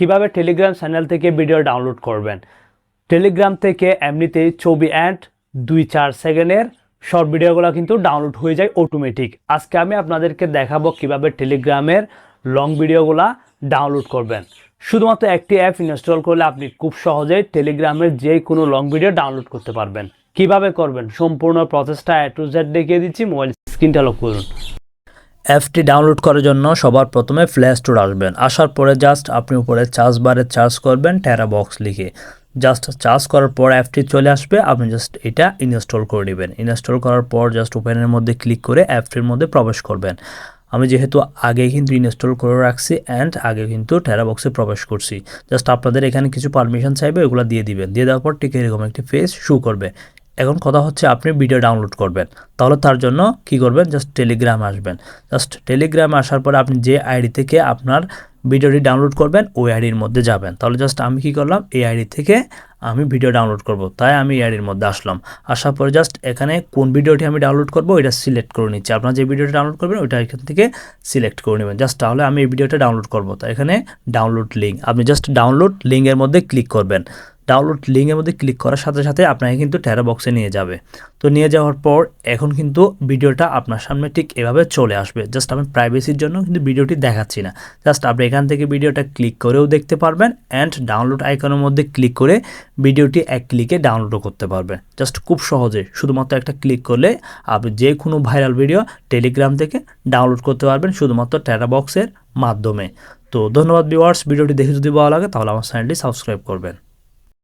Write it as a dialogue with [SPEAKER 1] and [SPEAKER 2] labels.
[SPEAKER 1] কীভাবে Telegram channel থেকে video download করবেন? টেলিগ্রাম থেকে এমনিতেই ছবি অ্যান্ড দুই চার সেকেন্ডের শর্ট ভিডিওগুলো কিন্তু ডাউনলোড হয়ে যায় অটোমেটিক আজকে আমি আপনাদেরকে দেখাবো কীভাবে টেলিগ্রামের লং ভিডিওগুলা ডাউনলোড করবেন। শুধুমাত্র একটি অ্যাপ ইনস্টল করলে আপনি খুব সহজেই টেলিগ্রামের যে কোনো লং ভিডিও ডাউনলোড করতে পারবেন। কীভাবে করবেন? সম্পূর্ণ প্রসেসটা এ টু জেড দেখিয়ে দিচ্ছি। মোবাইল স্ক্রিনটা লক করুন। অ্যাপটি ডাউনলোড করার জন্য সবার প্রথমে প্লে স্টোর আসবেন। আসার পরে জাস্ট আপনি উপরে চার্জ বারে চার্জ করবেন টেরা বক্স লিখে। জাস্ট চার্জ করার পর অ্যাপটি চলে আসবে, আপনি জাস্ট এটা ইনস্টল করে নেবেন। ইনস্টল করার পর জাস্ট ওপেনের মধ্যে ক্লিক করে অ্যাপটির মধ্যে প্রবেশ করবেন। আমি যেহেতু আগে কিন্তু ইনস্টল করে রাখছি অ্যান্ড আগে কিন্তু টেরা বক্সে প্রবেশ করছি। জাস্ট আপনাদের এখানে কিছু পারমিশন চাইবে, ওগুলো দিয়ে দিবেন। দিয়ে দেওয়ার পর ঠিক এরকম একটি ফেস শু করবে। এখন কথা হচ্ছে আপনি ভিডিও ডাউনলোড করবেন। তাহলে তার জন্য কি করবেন? জাস্ট টেলিগ্রাম আসবেন। জাস্ট টেলিগ্রামে আসার পরে আপনি যে আইডি থেকে আপনার ভিডিওটি ডাউনলোড করবেন, ওই আইডির মধ্যে যাবেন। তাহলে জাস্ট আমি কি করলাম? এই আইডি থেকে আমি ভিডিও ডাউনলোড করব। তাই আমি এই আইডির মধ্যে আসলাম। আসার পরে জাস্ট এখানে কোন ভিডিওটি আমি ডাউনলোড করব এটা সিলেক্ট করে নিচ্ছি। আপনার যে ভিডিওটি ডাউনলোড করবেন, ওইটা এখান থেকে সিলেক্ট করে নেবেন। জাস্ট তাহলে আমি এই ভিডিওটা ডাউনলোড করব। তো এখানে ডাউনলোড লিঙ্ক আপনি জাস্ট ডাউনলোড লিঙ্কের মধ্যে ক্লিক করবেন। ডাউনলোড লিঙ্কের মধ্যে ক্লিক করার সাথে সাথে আপনাকে কিন্তু টেরা বক্সে নিয়ে যাবে। তো নিয়ে যাওয়ার পর এখন কিন্তু ভিডিওটা আপনার সামনে ঠিক এভাবে চলে আসবে। জাস্ট আমি প্রাইভেসির জন্য কিন্তু ভিডিওটি দেখাচ্ছি না। জাস্ট আপনি এখান থেকে ভিডিওটা ক্লিক করেও দেখতে পারবেন অ্যান্ড ডাউনলোড আইকনের মধ্যে ক্লিক করে ভিডিওটি এক ক্লিকে ডাউনলোডও করতে পারবেন। জাস্ট খুব সহজে, শুধুমাত্র একটা ক্লিক করলে আপনি যে কোনো ভাইরাল ভিডিও টেলিগ্রাম থেকে ডাউনলোড করতে পারবেন শুধুমাত্র টেরা বক্সের মাধ্যমে। তো ধন্যবাদ ভিউয়ার্স ভিডিওটি দেখে যদি ভালো লাগে তাহলে আমার চ্যানেলটি সাবস্ক্রাইব করবেন।